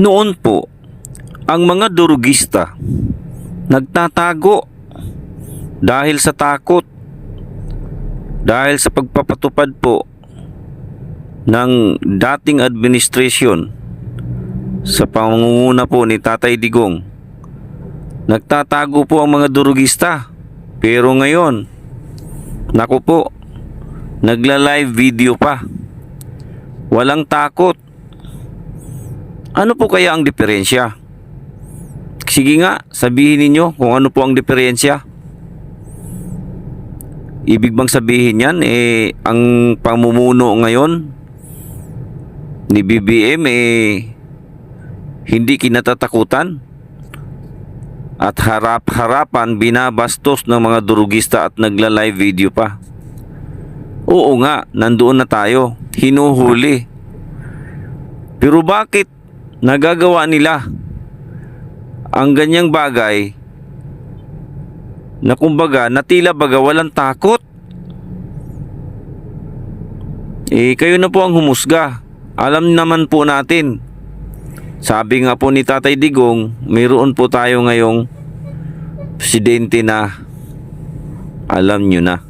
Noon po, ang mga durugista nagtatago dahil sa takot, dahil sa pagpapatupad po ng dating administrasyon sa pangunguna po ni Tatay Digong. Nagtatago po ang mga durugista. Pero ngayon, naku po, nagla-live video pa. Walang takot. Ano po kaya ang diferensya? Sige nga, sabihin ninyo kung ano po ang diferensya. Ibig bang sabihin yan, eh, ang pamumuno ngayon ni BBM, eh, hindi kinatatakutan? At harap-harapan binabastos ng mga durugista at nagla-live video pa. Oo nga, nandoon na tayo. Hinuhuli. Pero bakit nagagawa nila ang ganyang bagay na kumbaga natila baga walang takot? Eh kayo na po ang humusga. Alam naman po natin. Sabi nga po ni Tatay Digong, mayroon po tayo ngayong presidente na alam nyo na.